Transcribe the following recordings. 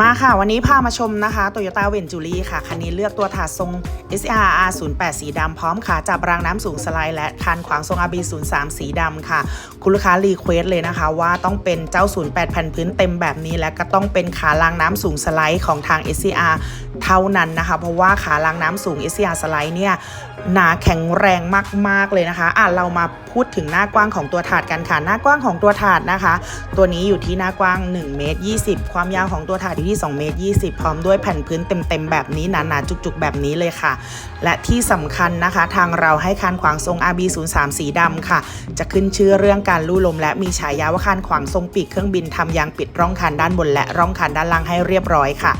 มาค่ะ วันนี้พามาชมนะคะ Toyota v e n t u r i ค่ะ คันนี้เลือกตัวถาดทรง SR R08 สีดำพร้อมขาจับรางน้ำสูงสไลด์และคันขวางทรง RB03 สีดำค่ะ คุณลูกค้ารีเควสเลยนะคะ ว่าต้องเป็นเจ้า 08 แผ่นพื้นเต็มแบบนี้ และก็ต้องเป็นขารางน้ำสูงสไลด์ของทาง SCR เท่านั้นนะคะ เพราะว่าขารางน้ำสูง SCR สไลด์เนี่ยหนาแข็งแรงมาก ๆ เลยนะคะ อะเรามาพูดถึงหน้ากว้างของตัวถาดกันค่ะ หน้ากว้างของตัวถาดนะคะ ตัวนี้อยู่ที่หน้ากว้าง1เมตร20 ความยาวของตัวถาดอยู่ที่2เมตร20 พร้อมด้วยแผ่นพื้นเต็มๆแบบนี้หนาๆจุกๆ แบบนี้เลยค่ะ และที่สำคัญนะคะ ทางเราให้คานขวางทรง RB03 สีดำค่ะ จะขึ้นชื่อเรื่องการลู่ลม และมีฉายาว่าคานขวางทรงปีกเครื่องบินทำยางปิดร่องคานด้านบน และร่องคานด้านล่างให้เรียบร้อยค่ะ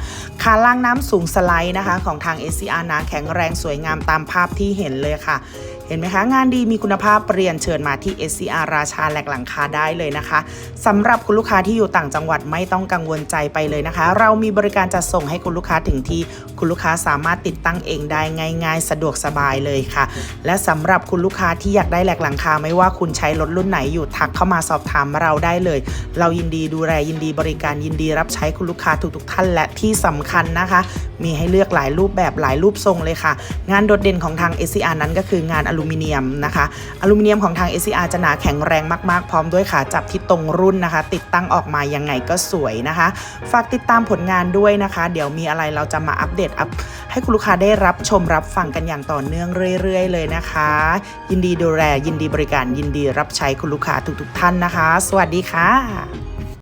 คานล่างน้ำสูงสไลด์นะคะ ของทาง SCR นาแข็งแรงสวยงามตามภาพที่เห็นเลยค่ะเห็นไหมคะ งานดีมีคุณภาพเรียนเชิญมาที่ SCR ราชาแหลกหลังคาได้เลยนะคะสำหรับคุณลูกค้าที่อยู่ต่างจังหวัดไม่ต้องกังวลใจไปเลยนะคะเรามีบริการจัดส่งให้คุณลูกค้าถึงที่ คุณลูกค้าสามารถติดตั้งเองได้ง่ายๆ สะดวกสบายเลยค่ะ และสำหรับคุณลูกค้าที่อยากได้แหลกหลังคาไม่ว่าคุณใช้รถรุ่นไหนอยู่ทักเข้ามาสอบถามเราได้เลย เรายินดีดูแลยินดีบริการยินดีรับใช้คุณลูกค้าทุกๆท่านและที่สำคัญนะคะ มีให้เลือกหลายรูปแบบหลายรูปทรงเลยค่ะ งานโดดเด่นของทาง SCR นั้นก็คืองานอลูมิเนียมนะคะ อลูมิเนียมของทาง SCR จะหนาแข็งแรงมากๆ พร้อมด้วยขาจับที่ตรงรุ่นนะคะ ติดตั้งออกมายังไงก็สวยนะคะ ฝากติดตามผลงานด้วยนะคะ เดี๋ยวมีอะไรเราจะมาอัปเดตอัพให้คุณลูกค้าได้รับชมรับฟังกันอย่างต่อเนื่องเรื่อย ๆ เลยนะคะ ยินดีดูแลยินดีบริการยินดีรับใช้คุณลูกค้าทุกๆท่านนะคะ สวัสดีค่ะ